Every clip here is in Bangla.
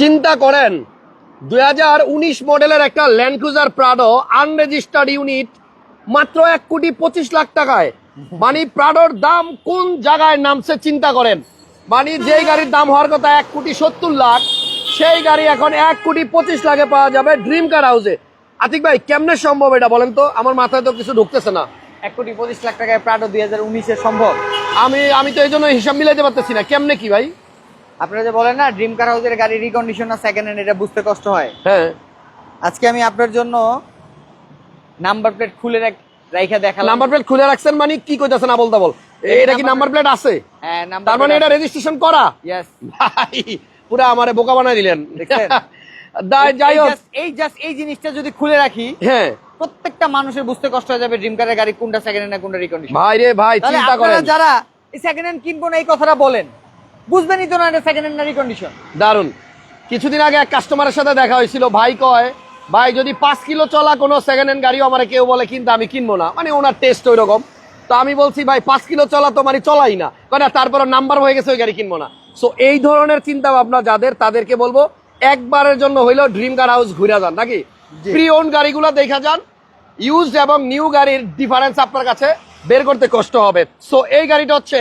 চিন্তা করেন দুই হাজার উনিশ মডেলের একটা Land Cruiser Prado unregistered unit মাত্র এক কোটি পঁচিশ লাখ টাকায়। মানে প্রাডোর দাম কোন জায়গায় নামছে চিন্তা করেন। মানে যেই গাড়ির দাম হওয়ার কথা এক কোটি সত্তর লাখ সেই গাড়ি এখন এক কোটি পঁচিশ লাখে পাওয়া যাবে ড্রিম কার হাউসে আতিক ভাই কেমনে সম্ভব এটা বলেন তো? আমার মাথায় তো কিছু ঢুকতেছে না। এক কোটি পঁচিশ লাখ টাকায় প্রাডো দুই হাজার উনিশে সম্ভব। আমি আমি তো এই জন্য হিসাব মিলাইতে পারতেছি না। কেমনে কি ভাই? আপনারা যে বলেন না ড্রিম কার হাউসের গাড়ি রিকন্ডিশন না সেকেন্ড হ্যান্ড এটা বুঝতে কষ্ট হয়। হ্যাঁ। আজকে আমি আপনার জন্য নাম্বার প্লেট খুলে রাখ- রাইখা দেখালাম। নাম্বার প্লেট খুলে রাখছেন মানে কি কইতাছেন না বলতা বল এটা কি নাম্বার প্লেট আছে? হ্যাঁ নাম্বার তার মানে এটা রেজিস্ট্রেশন করা? ইয়েস ভাই পুরা আমারে বোকা বানাই দিলেন। দেখছেন? যাই হোক। এই জাস্ট এই জিনিসটা যদি খুলে রাখি হ্যাঁ। প্রত্যেকটা মানুষের বুঝতে কষ্ট হয়ে যাবে ড্রিম কারের গাড়ি কোনটা সেকেন্ড হ্যান্ড কোনটা রিকন্ডিশন ভাই রে ভাই চিন্তা করেন। যারা সেকেন্ড হ্যান্ড কিনবো না এই কথাটা বলেন। বুঝবেনই তো না এটা সেকেন্ড হ্যান্ড না রিকন্ডিশন দারুণ কিছুদিন আগে এক কাস্টমারের সাথে দেখা হয়েছিল। ভাই কয় ভাই যদি পাঁচ কিলো চলা কোনো সেকেন্ড হ্যান্ড গাড়িও আমার কেউ বলে কিন্তু আমি কিনবো না। মানে ওনার টেস্ট ওই রকম তো আমি বলছি ভাই পাঁচ কিলো চলা তো মানে চলাই না। কেন তারপর নাম্বার হয়ে গেছে ওই গাড়ি কিনবো না। সো এই ধরনের চিন্তা ভাবনা যাদের তাদেরকে বলব একবারের জন্য হইলেও ড্রিম কার হাউস ঘুরে যান নাকি। প্রি ওন গাড়িগুলো দেখা যান। ইউজ এবং নিউ গাড়ির ডিফারেন্স আপনার কাছে বের করতে কষ্ট হবে। সো এই গাড়িটা হচ্ছে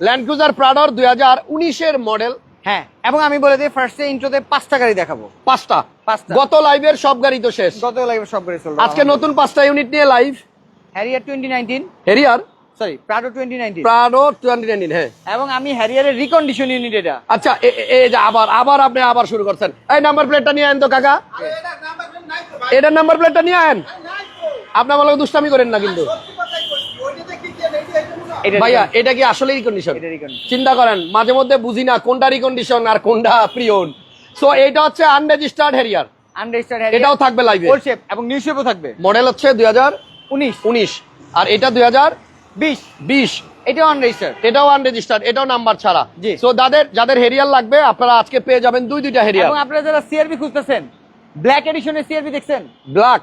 ল্যান্ড ক্রুজার প্রাডর দুই হাজার উনিশের মডেল হ্যাঁ এবং আমি বলে দিই ফার্স্টে ইন্ট্রোতে পাঁচটা গাড়ি দেখাবো। পাঁচটা। পাঁচটা। গত লাইভের সব গাড়ি তো শেষ। গত লাইভে সব গাড়ি চলবে। আজকে নতুন পাঁচটা ইউনিট নিয়ে live Harrier twenty nineteen Harrier sorry Prado twenty nineteen Prado twenty nineteen হ্যাঁ। এবং আমি হ্যারিয়ারের রিকন্ডিশন ইউনিট এটা। আচ্ছা আবার আবার আপনি আবার শুরু করছেন। এই নাম্বার প্লেটটা নিয়ে আন তো কাকা। এটার নাম্বার প্লেটটা নিয়ে আন আপনি আমার দুষ্টামি করেন না কিন্তু। ভাইয়া এটা কি আসলে রিকন্ডিশন চিন্তা করেন মাঝে মধ্যে বুঝি না কোনটা রিকন্ডিশন আর কোনটা প্রিয়ন সো এটা হচ্ছে আনরেজিস্টার্ড হেরিয়ার আনরেজিস্টার্ড এটাও থাকবে লাইভে ওল্ড শেপ এবং নিউ শেপও থাকবে। মডেল হচ্ছে দুই হাজার উনিশ। উনিশ। আর এটা দুই হাজার বিশ। বিশ। এটাও আনরেজিস্টার্ড এটাও আনরেজিস্টার্ড এটাও নাম্বার ছাড়া। জি। সো যাদের যাদের হেরিয়ার লাগবে আপনারা আজকে পেয়ে যাবেন দুই দুইটা হেরিয়ার এবং আপনারা যারা সিআরবি খুঁজতেছেন ব্ল্যাক এডিশনের সিআরবি দেখছেন? ব্ল্যাক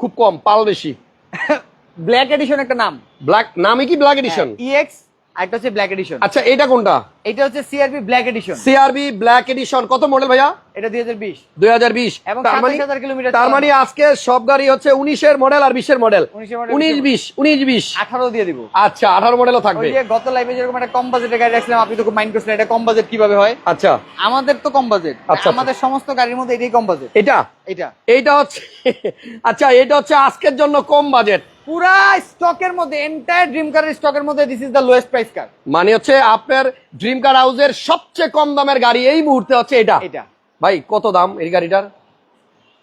খুব কম পাল বেশি। ব্ল্যাক এডিশন একটা নাম। ব্ল্যাক নামই কি ব্ল্যাক এডিশন ইএক্স আরেকটা হচ্ছে ব্ল্যাক এডিশন আচ্ছা এটা কোনটা? এটা হচ্ছে CRV black edition CRV black edition কত মডেল ভাইয়া? এটা দুই হাজার বিশ। দুই হাজার বিশ। এবং তার মানে 27,000 কিলোমিটার তার মানে আজকে সব গাড়ি হচ্ছে উনিশের মডেল আর বিশের মডেল 19 model, উনিশ বিশ উনিশ বিশ। আঠারো দিয়ে দিব। আচ্ছা আঠারো মডেলও ওই থাকবে যে গত লাইভে যেরকম একটা কম বাজেটের গাড়ি রাখছিলাম আপনি তো খুব মাইন্ড করছিলেন এটা কম বাজেট কীভাবে হয়? আচ্ছা। আমাদের তো কম বাজেট আচ্ছা। আমাদের সমস্ত গাড়ির মধ্যে এটাই কম বাজেট এটা? এটা এইটা হচ্ছে আচ্ছা এটা হচ্ছে আজকের জন্য কম বাজেট পুরা স্টকের মধ্যে এন্টায়ার ড্রিম কারের স্টকের মধ্যে this is the lowest price car মানে হচ্ছে আপনার ড্রিম কার হাউসের সবচেয়ে কম দামের গাড়ি এই মুহূর্তে হচ্ছে এটা। এটা। ভাই কত দাম এই গাড়িটার?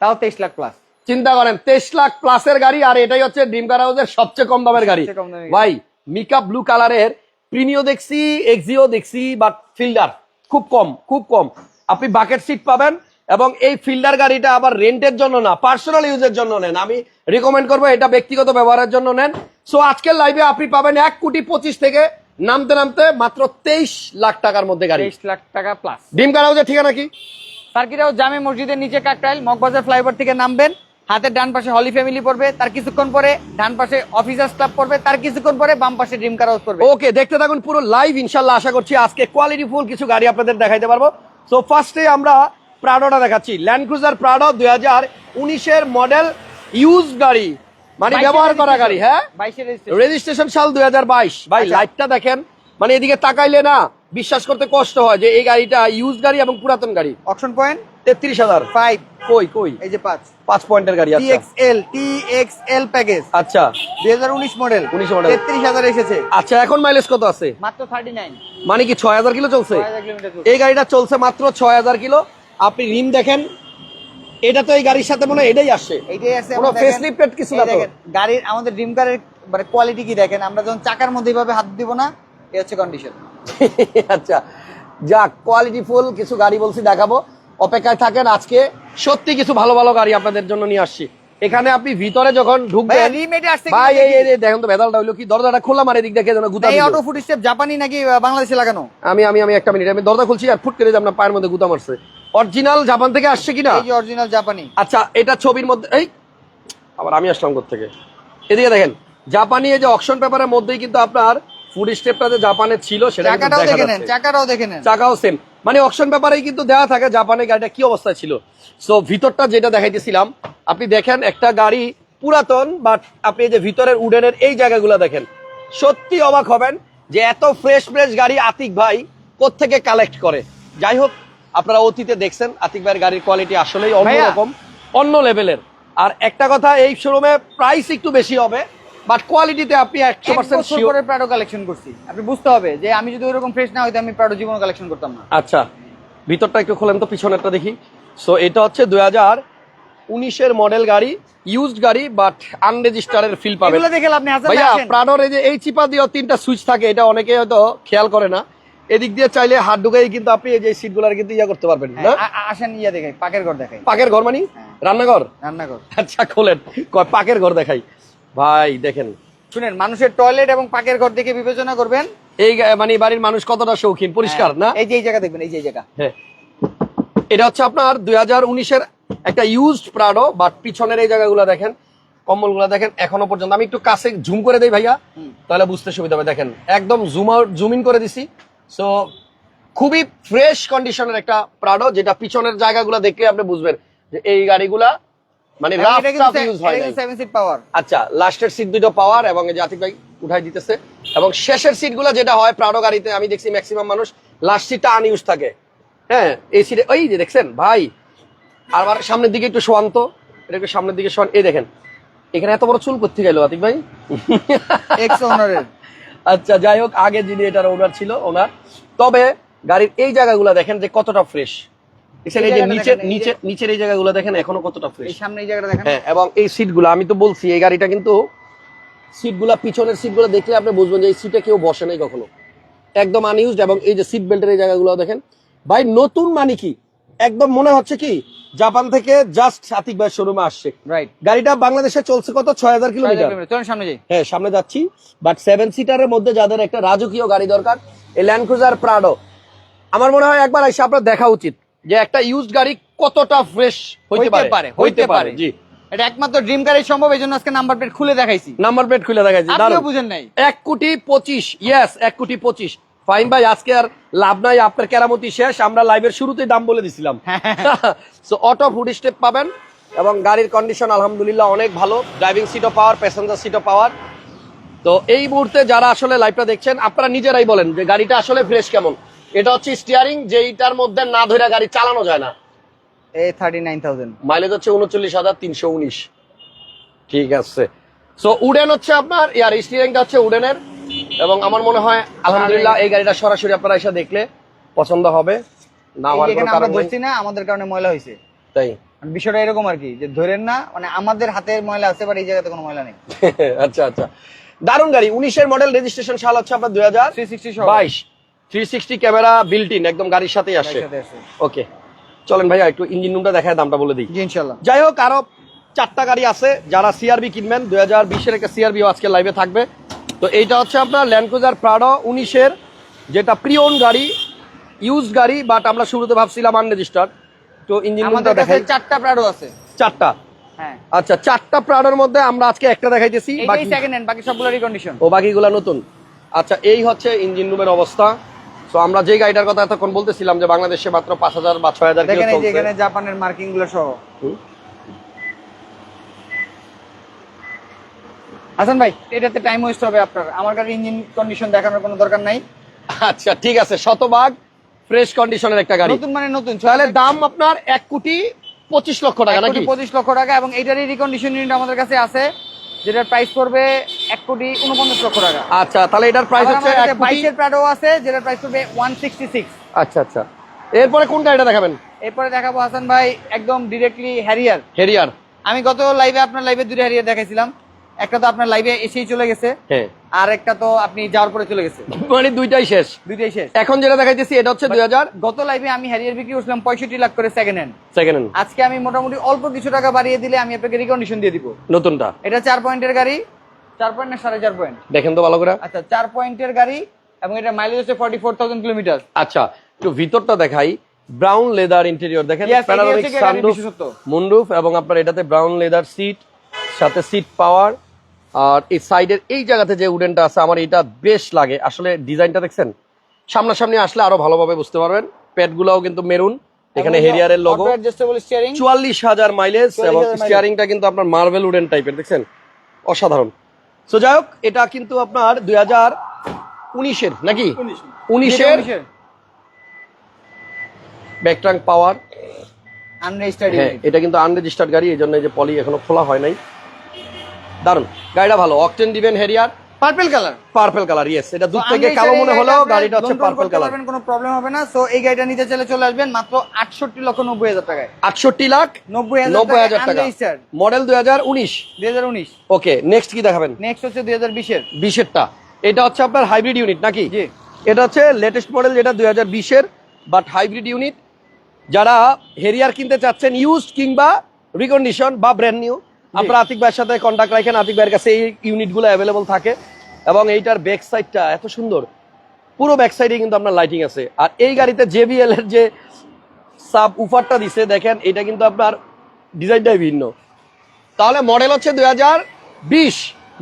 তাও তেইশ লাখ প্লাস চিন্তা করেন তেইশ লাখ প্লাসের গাড়ি আর এটাই হচ্ছে ড্রিম কার হাউসের সবচেয়ে কম দামের গাড়ি। সবচেয়ে কম দামের গাড়ি। ভাই মিকা ব্লু কালারের প্রিমিও দেখছি এক্সিও দেখছি বাট ফিল্ডার খুব কম খুব কম। আপনি বাকেট সিট পাবেন এবং এই ফিল্ডার গাড়িটা আবার রেন্টের জন্য না পার্সোনাল ইউজের জন্য নেন। আমি রিকমেন্ড করব এটা ব্যক্তিগত ব্যবহারের জন্য নেন। সো আজকের লাইভে আপনি পাবেন এক কোটি পঁচিশ থেকে নামতে নামতে মাত্র তেইশ লাখ টাকার মধ্যে গাড়ি। তেইশ লাখ টাকা প্লাস ডিম কার হাউসের ঠিকানা কি? সার্কিটাও জামে মসজিদের নিচে কাকটাইল মগবাজার ফ্লাইওভার থেকে নামবেন। হাতের ডান পাশে হলি ফ্যামিলি পড়বে তার কিছুক্ষণ পরে ডান পাশে অফিসার স্টাফ পড়বে তার কিছুক্ষণ পরে বাম পাশে ড্রিম কার হাউস পড়বে। ওকে দেখতে থাকুন পুরো লাইভ ইনশাল্লাহ আশা করছি আজকে কোয়ালিটি ফুল কিছু গাড়ি আপনাদের দেখাইতে পারব। সো ফার্স্টে আমরা প্রাডোটা দেখাচ্ছি। ল্যান্ড ক্রুজার প্রাডো দুই হাজার উনিশের মডেল ইউজ গাড়ি মানে ব্যবহার করা গাড়ি হ্যাঁ? রেজিস্ট্রেশন সাল দুই হাজার বাইশ। ভাই আচ্ছা। লাইটটা দেখেন মানে এদিকে তাকাইলে না বিশ্বাস করতে কষ্ট হয় যে এই গাড়িটা ইউজ গাড়ি এবং পুরাতন গাড়ি। অপশন পয়েন্ট তেত্রিশ হাজার। ফাইভ কই কই? এই যে পাঁচ। পাঁচ পয়েন্টের গাড়ি আচ্ছা। টিএক্সএল টিএক্সএল প্যাকেজ আচ্ছা। দুই হাজার উনিশ মডেল 19 মডেল তেত্রিশ হাজার এসেছে। আচ্ছা এখন মাইলেজ কত আছে? মাত্র থার্টি নাইন মানে কি ছয় হাজার কিলো চলছে। এই গাড়িটা চলছে মাত্র ছয় হাজার কিলো? আপনি রিম দেখেন এটা তো এই গাড়ির সাথে মনে হয় এটাই আসছে এইটাই আছে কোনো দেখেন- কিছু না তো? গাড়ির আমাদের ড্রিম কারের মানে কোয়ালিটি কি দেখেন? আমরা যখন চাকার মধ্যে এইভাবে হাত দিব না এই হচ্ছে কন্ডিশন আচ্ছা যাক কোয়ালিটি ফুল কিছু গাড়ি বলছি দেখাবো। অপেক্ষায় থাকেন আজকে সত্যি কিছু ভালো ভালো গাড়ি আপনাদের জন্য নিয়ে আসছি। এখানে আপনি ভিতরে যখন ঢুকবেন আসছে ভাই এই দেখেন তো ভেদালটা হইল কি? দরজাটা খোলা মারে দিক দেখে যেন গুতা এই অটো ফুট স্টেপ জাপানি নাকি বাংলাদেশে লাগানো? আমি আমি আমি একটা মিনিট আমি দরজা খুলছি আর ফুট করে আপনার পায়ের মধ্যে গুতা মারছে। অরিজিনাল জাপান থেকে আসছে কিনা? এই যে অরিজিনাল জাপানি আচ্ছা এটা ছবির মধ্যে এই আবার আমি আসলাম থেকে এদিকে দেখেন জাপানি এই যে অকশন পেপারের মধ্যেই কিন্তু আপনার ফুড স্টেপটা যে জাপানে ছিল সেটা চাকাটাও দেখে নেন। চাকাটাও দেখে নেন। চাকাও সেম মানে অকশন ব্যাপারেই কিন্তু দেওয়া থাকে জাপানে গাড়িটা কি অবস্থায় ছিল। সো ভিতরটা যেটা দেখাইতেছিলাম আপনি দেখেন একটা গাড়ি পুরাতন বাট আপনি এই যে ভিতরের উডেনের এই জায়গাগুলো দেখেন। সত্যি অবাক হবেন যে এত ফ্রেশ ফ্রেশ গাড়ি আতিক ভাই কোত্থেকে কালেক্ট করে। যাই হোক আপনারা অতীতে দেখছেন আতিক ভাইয়ের গাড়ির কোয়ালিটি আসলেই অন্যরকম অন্য লেভেলের আর একটা কথা এই শোরুমে প্রাইস একটু বেশি হবে বাট কোয়ালিটিতে আপনি একশো এক পার্সেন্ট প্রাডো কালেকশন করছি। আপনি বুঝতে হবে যে আমি যদি ওইরকম ফ্রেশ না হইতো আমি প্রাডো জীবন কালেকশন করতাম না। আচ্ছা ভিতরটা একটু খোলেন তো পিছনেরটা দেখি। সো এটা হচ্ছে দুই হাজার উনিশের মডেল গাড়ি ইউজড গাড়ি বাট আনরেজিস্টারের ফিল পাবেন। ভাইয়া প্রাডোর এই যে এই চিপা দিয়েও তিনটা সুইচ থাকে এটা অনেকে হয়তো খেয়াল করে না। এদিক দিয়ে চাইলে হাত ঢুকাই কিন্তু আপনি এই যে সিটগুলার কিন্তু ইয়া করতে পারবেন না? আসেন ইয়া দেখাই পাকের ঘর দেখাই। পাকের ঘর মানে? হ্যাঁ। রান্নাঘর? রান্নাঘর। আচ্ছা খোলেন। কয় পাকের ঘর দেখাই। ভাই দেখেন। শুনেন মানুষের টয়লেট এবং পাকের ঘর দেখে বিবেচনা করবেন। এই মানে বাড়ির মানুষ কতটা শৌখিন পরিষ্কার না? এই যে এই জায়গা দেখবেন এই যে এই জায়গা। হ্যাঁ। এটা হচ্ছে আপনার দুই হাজার উনিশের একটা ইউজড প্রাডো বাট পিছনের এই জায়গাগুলো দেখেন কম্বলগুলো দেখেন এখনও পর্যন্ত। আমি একটু কাছে জুম করে দেই ভাইয়া তাহলে বুঝতে সুবিধা হবে। দেখেন একদম জুম আউট জুম ইন করে দিছি। সো খুবই ফ্রেশ কন্ডিশনের একটা প্রাডো যেটা পিছনের জায়গাগুলো দেখলে আপনি বুঝবেন যে এই গাড়িগুলা মানে রাফ ইউজ হয় সিট পাওয়ার আচ্ছা লাস্টের সিট দুটো পাওয়ার এবং এই যে ভাই উঠাই দিতেছে। এবং শেষের সিটগুলো যেটা হয় প্রাডো গাড়িতে আমি দেখছি ম্যাক্সিমাম মানুষ লাস্ট সিটটা আনইউজ থাকে। হ্যাঁ এই সিটে ওই যে দেখছেন ভাই আর আবার সামনের দিকে একটু শোয়ান্ত এটা একটু সামনের দিকে শোয়ান। এই দেখেন এখানে এত বড় চুল করতে গেল আতিক ভাই? এক্স ওনারের আচ্ছা যাই হোক আগে যিনি এটার ওনার ছিল ওনার। তবে গাড়ির এই জায়গাগুলো দেখেন যে কতটা ফ্রেশ এই যে নিচের এই নিচের এই জায়গাগুলো দেখেন এখনও কতটা ফ্রেশ এই সামনে এই জায়গাটা দেখেন। হ্যাঁ এবং এই সিটগুলো আমি তো বলছি এই গাড়িটা কিন্তু সিটগুলা পিছনের সিটগুলো দেখলে আপনি বুঝবেন যে এই সিটে কেউ বসে নাই কখনো। একদম আনইউজড এবং এই যে সিট বেল্টের এই জায়গাগুলো দেখেন। ভাই নতুন মানে কি? একদম মনে হচ্ছে কি জাপান থেকে জাস্ট সাতিক ভাই শোরুমে আসছে। রাইট গাড়িটা বাংলাদেশে চলছে কত? ছয় হাজার কিলোমিটার। সামনে যাই। হ্যাঁ সামনে যাচ্ছি। বাট সেভেন সিটারের মধ্যে যাদের একটা রাজকীয় গাড়ি দরকার এই ল্যান্ড ক্রুজার প্রাডো আমার মনে হয় একবার এসে আপনার দেখা উচিত যে একটা ইউজড গাড়ি কতটা ফ্রেশ হইতে পারে। হইতে পারে জি। এটা একমাত্র ড্রিম গাড়ি সম্ভব এই জন্য আজকে নাম্বার প্লেট খুলে দেখাইছি। নাম্বার প্লেট খুলে দেখাইছি বুঝেন নাই। এক কোটি পঁচিশ ইয়েস এক কোটি পঁচিশ। ফাইন ভাই আজকে আর লাভ নাই আপনার কেরামতি শেষ আমরা লাইভের শুরুতেই দাম বলে দিছিলাম। সো অটো ফুড স্টেপ পাবেন এবং গাড়ির কন্ডিশন আলহামদুলিল্লাহ অনেক ভালো ড্রাইভিং সিটও পাওয়ার প্যাসেঞ্জার সিটও পাওয়ার। তো এই মুহূর্তে যারা আসলে লাইভটা দেখছেন আপনারা নিজেরাই বলেন যে গাড়িটা আসলে ফ্রেশ কেমন। এটা হচ্ছে স্টিয়ারিং যেইটার মধ্যে না ধরে গাড়ি চালানো যায় না। এ থার্টি নাইন থাউজেন্ড মাইলেজ হচ্ছে উনচল্লিশ হাজার তিনশো উনিশ। ঠিক আছে। সো উডেন হচ্ছে আপনার ইয়ার স্টিয়ারিংটা হচ্ছে উডেনের এবং আমার মনে হয় আলহামদুলিল্লাহ এই গাড়িটা সরাসরি আপনারা এসে দেখলে পছন্দ হবে। না হওয়ার কোনো কারণ নেই। না আমাদের কারণে ময়লা হয়েছে। তাই। মানে বিষয়টা এরকম আর কি যে ধরেন না মানে আমাদের হাতের ময়লা আছে বাট এই জায়গাতে কোনো ময়লা নেই। আচ্ছা আচ্ছা। দারুণ গাড়ি উনিশের মডেল রেজিস্ট্রেশন সাল হচ্ছে আপনার দুই হাজার বাইশ। Three sixty camera built in একদম গাড়ির সাথেই আসে ওকে চলেন ভাইয়া একটু ইঞ্জিন রুমটা দেখায় দামটা বলে দিই। জি ইনশাল্লাহ যাই হোক আরও চারটা গাড়ি আছে যারা সিআরবি কিনবেন দুই হাজার বিশের একটা সিআরবি আজকে লাইভে থাকবে। তো এইটা হচ্ছে আপনার ল্যান্ডক্রুজার প্রাডো উনিশের যেটা প্রিয়ন গাড়ি ইউজ গাড়ি বাট আমরা শুরুতে ভাবছিলাম আনরেজিস্টার্ড তো ইঞ্জিন আমাদের কাছে চারটা প্রাডো আছে। চারটা? হ্যাঁ। আচ্ছা চারটা প্রাডোর মধ্যে আমরা আজকে একটা দেখাইতেছি বাকি সেকেন্ড হ্যান্ড বাকি সবগুলো রিকন্ডিশন ও বাকিগুলা নতুন। আচ্ছা এই হচ্ছে ইঞ্জিন রুমের অবস্থা। তো আমরা যে গাড়িটার কথা এতক্ষণ বলতেছিলাম যে বাংলাদেশে মাত্র পাঁচ হাজার বা ছয় হাজার জাপানের মার্কিংগুলো সহ। হাসান ভাই এটাতে টাইম ওয়েস্ট হবে আপনার। আমার কাছে ইঞ্জিন কন্ডিশন দেখানোর কোনো দরকার নাই। আচ্ছা ঠিক আছে শতভাগ ফ্রেশ কন্ডিশনের একটা গাড়ি। নতুন মানে নতুন তাহলে দাম আপনার এক কোটি পঁচিশ লক্ষ টাকা নাকি? পঁচিশ লক্ষ টাকা এবং এইটারই রিকন্ডিশন ইউনিট আমাদের কাছে আছে যেটার প্রাইস পড়বে এক কোটি উনপঞ্চাশ লক্ষ টাকা। আচ্ছা তাহলে এটার প্রাইস হচ্ছে বাইশের প্রাডো আছে যেটার প্রাইস পড়বে ওয়ান সিক্সটি সিক্স আচ্ছা আচ্ছা। এরপরে কোন গাড়িটা দেখাবেন? এরপরে দেখাবো হাসান ভাই একদম ডিরেক্টলি হ্যারিয়ার হেরিয়ার আমি গত লাইভে আপনার লাইভে দুটো হ্যারিয়ার দেখাইছিলাম। একটা তো আপনার লাইভে এসেই চলে গেছে হ্যাঁ। আর একটা তো আপনি যাওয়ার পরে চলে গেছে। মানে দুইটাই শেষ। দুইটাই শেষ। এখন যেটা দেখাইতেছি এটা হচ্ছে দুই হাজার। গত লাইভে আমি হ্যারিয়ার বিক্রি করছিলাম পঁয়ষট্টি লাখ করে সেকেন্ড হ্যান্ড সেকেন্ড হ্যান্ড আজকে আমি মোটামুটি অল্প কিছু টাকা বাড়িয়ে দিলে আমি আপনাকে রিকন্ডিশন দিয়ে দিব। নতুনটা। এটা চার পয়েন্টের গাড়ি চার পয়েন্ট না সাড়ে চার পয়েন্ট? দেখেন তো ভালো করে। আচ্ছা চার পয়েন্টের গাড়ি এবং এটা মাইলেজ হচ্ছে ফর্টি ফোর থাউজেন্ড কিলোমিটার আচ্ছা একটু ভিতরটা দেখাই। ব্রাউন লেদার ইন্টেরিয়র দেখেন প্যানোরামিক সানরুফ। মুন্ডুফ এবং আপনার এটাতে ব্রাউন লেদার সিট সাথে সিট পাওয়ার আর এই সাইডের এই জায়গাতে যে উডেনটা আছে আমার এটা বেশ লাগে। আসলে ডিজাইনটা দেখছেন? সামনাসামনি আসলে আরও ভালোভাবে বুঝতে পারবেন। প্যাড গুলাও কিন্তু মেরুন এখানে হেরিয়ারের লোগো চুয়াল্লিশ হাজার মাইলেজ এবং। স্টিয়ারিংটা কিন্তু আপনার মার্বেল উডেন টাইপের দেখছেন? অসাধারণ। সো যাই হোক এটা কিন্তু আপনার দুই হাজার উনিশের নাকি? উনিশের ব্যাকট্রাং পাওয়ার আনরেজিস্টার্ড এটা কিন্তু আনরেজিস্টার্ড গাড়ি এই জন্য এই যে পলি এখনও খোলা হয় নাই। দারুণ গাড়িটা ভালো। অকটেন দিবেন Harrier purple colour purple colour yes এটা দূর থেকে কালো মনে হলেও গাড়িটা হচ্ছে পার্পল কালার কোনো প্রবলেম হবে না। সো এই গাড়িটা নিতে চাইলে চলে আসবেন মাত্র আটষট্টি লক্ষ নব্বই হাজার টাকায়। আটষট্টি লাখ নব্বই নব্বই হাজার টাকা। মডেল দুই হাজার উনিশ। দুই হাজার উনিশ। ওকে নেক্সট কি দেখাবেন? নেক্সট হচ্ছে দুই হাজার বিশের। বিশেরটা। এটা হচ্ছে আপনার হাইব্রিড ইউনিট নাকি? জি। এটা হচ্ছে লেটেস্ট মডেল যেটা দুই হাজার বিশের বাট হাইব্রিড ইউনিট যারা হেরিয়ার কিনতে চাচ্ছেন ইউজ কিংবা রিকন্ডিশন বা ব্র্যান্ড নিউ আপনারা আতিক ভাইয়ের সাথে কন্ট্যাক্ট রাখেন আতিক ভাইয়ের কাছে এই ইউনিটগুলো অ্যাভেলেবল থাকে। এবং এইটার ব্যাক সাইডটা এত সুন্দর। পুরো ব্যাক সাইডে কিন্তু আপনার লাইটিং আছে। আর এই গাড়িতে জেবিএল এর যে সাব উফারটা দিছে দেখেন এটা কিন্তু আপনার ডিজাইনটাই ভিন্ন। তাহলে মডেল হচ্ছে দুই হাজার বিশ।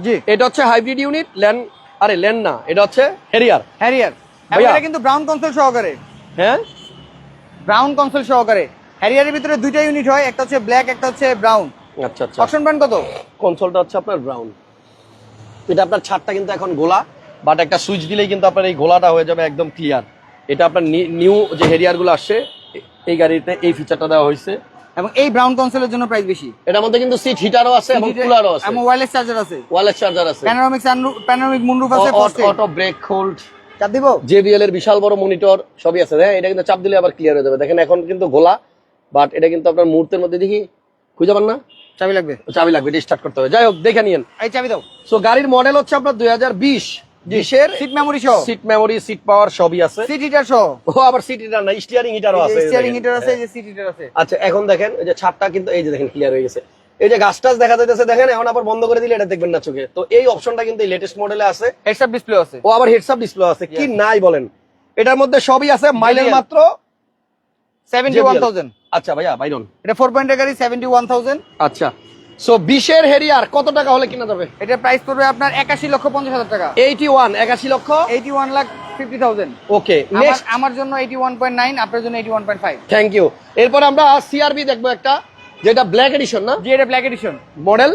জি। এটা হচ্ছে হাইব্রিড ইউনিট ল্যান্ড আরে ল্যান্ড না এটা হচ্ছে হ্যারিয়ার ভাইয়া। এটা কিন্তু ব্রাউন কনসোল সহকারে। হ্যাঁ? ব্রাউন কনসোল সহকারে। হ্যারিয়ারের ভিতরে দুইটা ইউনিট হয় একটা হচ্ছে ব্ল্যাক একটা হচ্ছে ব্রাউন আচ্ছা আচ্ছা। অপশন ব্র্যান্ড কত? কনসোলটা হচ্ছে আপনার ব্রাউন এটা আপনার ছাদটা কিন্তু এখন গোলা বাট একটা সুইচ দিলেই কিন্তু আপনার এই গোলাটা হয়ে যাবে একদম ক্লিয়ার এটা আপনার নিউ যে হেরিয়ারগুলো আসছে এই গাড়িতে এই ফিচারটা দেওয়া হয়েছে। এবং এই ব্রাউন কনসোলের জন্য প্রাইস বেশি। এটার মধ্যে কিন্তু সিট হিটারও আছে এবং কুলারও আছে। এবং ওয়্যারলেস চার্জার আছে। ওয়ালেট চার্জার আছে। প্যানোরামিক প্যানোরামিক মুন্ডুপ আছে অটো ব্রেক হোল্ড চাপ দিব? জেবিএল এর বিশাল বড় মনিটর সবই আছে। হ্যাঁ এটা কিন্তু চাপ দিলে আবার ক্লিয়ার হয়ে যাবে। দেখেন এখন কিন্তু গোলা বাট এটা কিন্তু আপনার মুহূর্তের মধ্যে দেখি খুঁজে পান না? চাবি লাগবে? চাবি লাগবে এটা স্টার্ট করতে হবে। যাই হোক দেখে নিন এই চাবি দাও। সো গাড়ির মডেল হচ্ছে আপনার দুই হাজার বিশের সিট মেমোরি সহ। সিট মেমোরি সিট পাওয়ার সবই আছে। সিট হিটার সহ। ও আবার সিট হিটার না স্টিয়ারিং হিটারও আছে স্টিয়ারিং হিটার আছে এই যে সিট হিটার আছে। আচ্ছা এখন দেখেন এই যে ছাদটা কিন্তু এই যে দেখেন ক্লিয়ার হয়ে গেছে। এই যে গাছ টাছ দেখা যাইতেছে দেখেন এখন আবার বন্ধ করে দিলে এটা দেখবেন না চোখে। তো এই অপশনটা কিন্তু এই লেটেস্ট মডেলে আছে। হেডস আপ ডিসপ্লে আছে। ও আবার হেডস আপ ডিসপ্লে আছে। কি নাই বলেন। এটার মধ্যে সবই আছে মাইলেজ মাত্র 71000 আচ্ছা ভাইয়া বাইরন। এটা 4 পয়েন্টের গাড়ি 71000 আচ্ছা। সো বিশের হেরিয়ার কত টাকা হলে কিনা যাবে? এটা প্রাইস পড়বে আপনার 81 লক্ষ 50 হাজার টাকা। এইটি ওয়ান একাশি লক্ষ? 81 লাখ 50000 ওকে আমার নেক্সট আমার জন্য 81.9 আপনার জন্য 81.5 থ্যাংক ইউ এরপর আমরা সিআরবি দেখব একটা যেটা ব্ল্যাক এডিশন না? জি এটা ব্ল্যাক এডিশন মডেল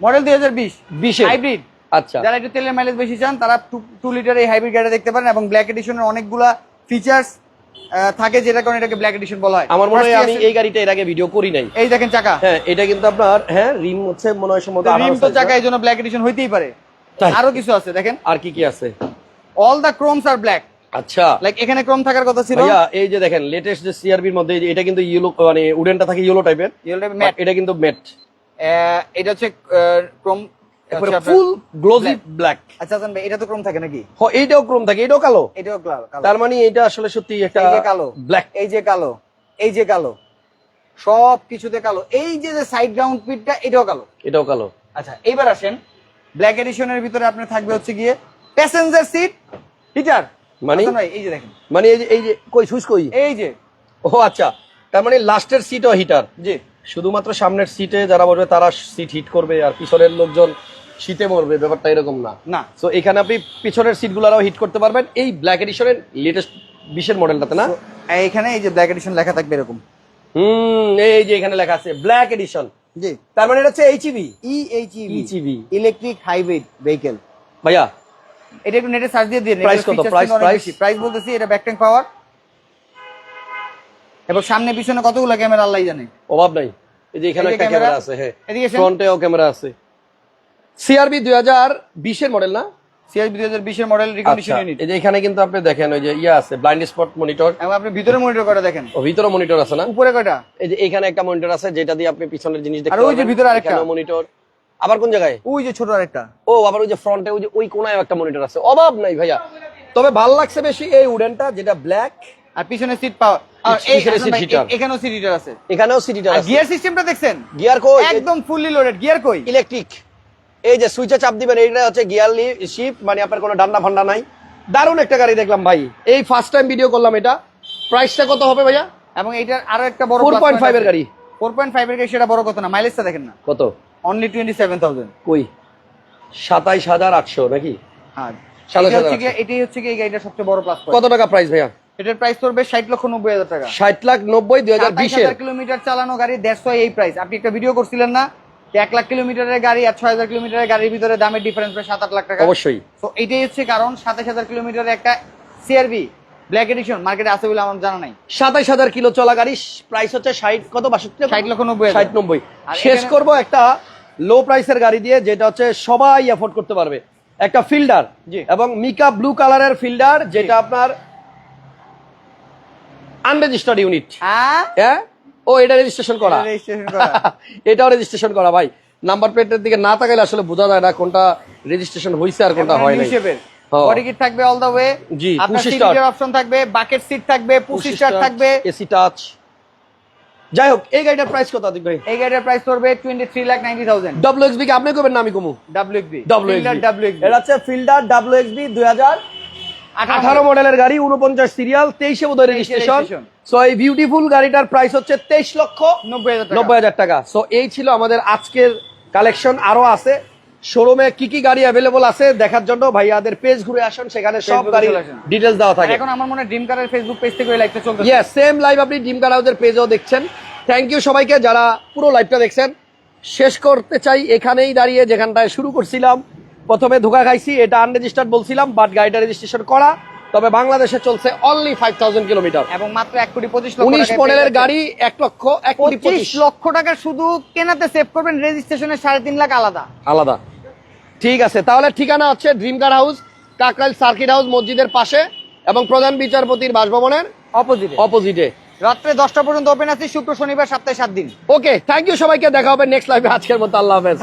মডেল 2020 বিশের। হাইব্রিড আচ্ছা। যারা একটু তেলের মাইলেজ বেশি চান তারা টু লিটার এই হাইব্রিড গাড়ি দেখতে পারেন এবং ব্ল্যাক এডিশনের অনেকগুলা ফিচার্স থাকে যেটা কারণে এটাকে ব্ল্যাক এডিশন বলা হয়। আমার মনে হয় আমি এই গাড়িটা এর আগে ভিডিও করি নাই। এই দেখেন চাকা। হ্যাঁ এটা কিন্তু আপনার হ্যাঁ রিম হচ্ছে মনে হয় সম্ভবত রিম তো চাকা না? এই জন্য ব্ল্যাক এডিশন হইতেই পারে। আরও কিছু আছে দেখেন। আর কি কি আছে? অল দা ক্রোমস আর ব্ল্যাক আচ্ছা। লাইক এখানে ক্রোম থাকার কথা ছিল। ভাইয়া এই যে দেখেন লেটেস্ট যে সিআরবির মধ্যে এই যে এটা কিন্তু ইয়েলো মানে উডেনটা থাকে ইয়েলো টাইপের ইয়েলো টাইপের ম্যাট এটা কিন্তু ম্যাট এটা হচ্ছে ক্রোম ফুল গ্লোজি ব্ল্যাক আচ্ছা হাসান ভাই এটা তো ক্রোম থাকে নাকি? এইটাও ক্রোম থাকে এটাও কালো। এটাও কালো কালো। তার মানে এটা আসলে সত্যি একটা কালো ব্ল্যাক এই যে কালো এই যে কালো সব কিছুতে কালো। এই যে যে সাইড গ্রাউন্ড পিটটা এটাও কালো। এটাও কালো। আচ্ছা আসেন। ব্ল্যাক এডিশনের ভিতরে আপনার থাকবে হচ্ছে গিয়ে প্যাসেঞ্জার সিট হিটার মানে? ভাই এই যে দেখেন। মানে এই যে এই যে কই সুইচ কই? এই যে। ও আচ্ছা। তার মানে লাস্টের সিটও হিটার জি। শুধুমাত্র সামনের সিটে যারা বসবে তারা সিট হিট করবে আর পিছনের লোকজন শীতে মরবে ব্যাপারটা এরকম না। না। সো এখানে আপনি পিছনের সিটগুলোও হিট করতে পারবেন। এই ব্ল্যাক এডিশনের লেটেস্ট বিশের মডেলটাতে না? তো এইখানে এই যে ব্ল্যাক এডিশন লেখা থাকবে এরকম। হুম এই যে এখানে লেখা আছে ব্ল্যাক এডিশন জি। তার মানে এটা হচ্ছে HEV E H electric hybrid vehicle ভাইয়া। এটা একটু নেটে সার্চ দিয়ে দিন Price কত? Price, price? প্রাইস বলতেছি এটা ব্যাক ট্যাঙ্ক পাওয়ার এবং সামনে পিছনে কতগুলো ক্যামেরা আল্লাহ জানে। অভাব নাই। এই যে এখানে একটা ক্যামেরা, আছে হ্যাঁ। ফ্রন্টেও ক্যামেরা আছে। সিআরবি দুই হাজার বিশের মডেল না? সিআরবি দুই হাজার বিশের মডেল রিকন্ডিশন আচ্ছা, ইউনিট এই যে এখানে কিন্তু আপনি দেখেন ওই যে ইয়া আছে ব্লাইন্ড স্পট মনিটর এবং আপনি ভিতরে মনিটর করে দেখেন? ও ভিতরে মনিটর আছে না? উপরে কয়টা? এই যে এখানে একটা মনিটর আছে যেটা দিয়ে আপনি পিছনের জিনিস দেখতে আর ওই যে ভিতরে আরেকটা। মনিটর আবার কোন জায়গায়? ওই যে ছোট আরেকটা। ও আবার ওই যে ফ্রন্টে ওই যে ওই কোনায় একটা মনিটর আছে। অভাব নাই ভাইয়া। তবে ভালো লাগছে বেশি এই উডেনটা যেটা ব্ল্যাক আর পিছনে সিট। এ- এখানেও সিট আছে। এখানেও আর আছে। গিয়ার সিস্টেমটা দেখছেন? গিয়ার কই? একদম ফুললি লোডেড গিয়ার কই? ইলেকট্রিক এই যে সুইচে চাপ দিবেন এইটা হচ্ছে গিয়ার শিপ মানে আপনার কোনো ডান্ডা ফান্ডা নাই। দারুণ একটা গাড়ি দেখলাম ভাই। এই ফার্স্ট টাইম ভিডিও করলাম এটা। প্রাইসটা কত হবে ভাইয়া? এবং এইটার আরও একটা বড় 4.5 এর গাড়ি। ফোর পয়েন্ট ফাইভ এর গাড়ি সেটা বড় কথা না। মাইলেজটা দেখেন না। কত? অনলি টোয়েন্টি সেভেন থাউজেন্ড কই? সাতাইশ হাজার আটশো নাকি? হ্যাঁ। এটাই হচ্ছে কি এই গাড়িটার সবচেয়ে বড় প্লাস কত টাকা প্রাইস ভাইয়া? এটার প্রাইস পড়বে লক্ষ নব্বই হাজার টাকা। ষাট লাখ নব্বই দুই হাজার সাতাইশ হাজার কিলোমিটার চালানো গাড়ি দেড়শো এই প্রাইস আপনি একটা ভিডিও করছিলেন না? এক লাখ কিলোমিটারের গাড়ি আর ছয় হাজার কিলোমিটারের গাড়ির ভিতরে দামের ডিফারেন্স প্রায় সাত আট লাখ টাকা। অবশ্যই। তো এটাই হচ্ছে কারণ সাতাইশ হাজার কিলোমিটারের একটা সিআরবি ব্ল্যাক এডিশন মার্কেটে আছে বলে আমার জানা নাই। সাতাইশ হাজার কিলো চলা গাড়ি প্রাইস হচ্ছে ষাট কত বাষট্টি ষাট লক্ষ নব্বই ষাট নব্বই। শেষ করব একটা লো প্রাইসের গাড়ি দিয়ে যেটা হচ্ছে সবাই অ্যাফোর্ড করতে পারবে। একটা ফিল্ডার। এবং মিকা ব্লু কালারের ফিল্ডার যেটা আপনার আনরেজিস্টার্ড ইউনিট হ্যাঁ? হ্যাঁ? ও এটা রেজিস্ট্রেশন করা। এটাও রেজিস্ট্রেশন করা ভাই। নাম্বার প্লেটের দিকে না তাকালে আসলে বোঝা যায় না কোনটা রেজিস্ট্রেশন হয়েছে আর কোনটা হয় নাই। বডি কিট থাকবে অল দা ওয়ে জি, আপনার push অপশন থাকবে বাকেট সিট থাকবে পুশি থাকবে। এসি টাচ যাই হোক এই গাড়িটার প্রাইস কত আদিক ভাই? এই প্রাইস পড়বে কে আপনি করবেন না আমি কমু ডাব্লিউ এক্সবি ডাব্লিউ ডাব্লিউ এটা হচ্ছে ফিল্ডার এক্সবি দুই হাজার আঠারো মডেলের গাড়ি উনপঞ্চাশ সিরিয়াল তেইশে বোধহয় রেজিস্ট্রেশন সো এই বিউটিফুল গাড়িটার প্রাইস হচ্ছে তেইশ লক্ষ নব্বই হাজার টাকা। সো এই ছিল আমাদের আজকের কালেকশন আরও আছে। শোরুমে কি কি গাড়ি অ্যাভেলেবল আছে দেখার জন্য ভাইয়াদের পেজ ঘুরে আসুন সেখানে সব গাড়ি ডিটেলস দেওয়া থাকে। এখন আমার মনে হয় ড্রিম কারের ফেসবুক পেজ থেকে লাইভটা চলতেছে। ইয়েস সেম লাইভ আপনি ডিম কার হাউসের পেজেও দেখছেন। থ্যাংক ইউ সবাইকে যারা পুরো লাইভটা দেখছেন। শেষ করতে চাই এখানেই দাঁড়িয়ে যেখানটায় শুরু করছিলাম। প্রথমে ধোকা খাইছি এটা আনরেজিস্টার্ড বলছিলাম বাট গাড়িটা রেজিস্ট্রেশন করা। তবে বাংলাদেশে চলছে অনলি ফাইভ থাউজেন্ড কিলোমিটার এবং মাত্র এক কোটি পঁচিশ উনিশ মডেলের গাড়ি এক লক্ষ এক কোটি পঁচিশ লক্ষ টাকা শুধু কেনাতে সেভ করবেন রেজিস্ট্রেশনের সাড়ে তিন লাখ আলাদা। আলাদা। ঠিক আছে তাহলে ঠিকানা হচ্ছে Dream Car House Kakrail circuit house মসজিদের পাশে এবং প্রধান বিচারপতির বাসভবনের অপোজিটে অপোজিটে রাত্রে দশটা পর্যন্ত ওপেন আছে শুক্র শনিবার সপ্তাহে সাত দিন। ওকে থ্যাংক ইউ সবাইকে দেখা হবে নেক্সট লাইভে আজকের মতো আল্লাহ হাফেজ।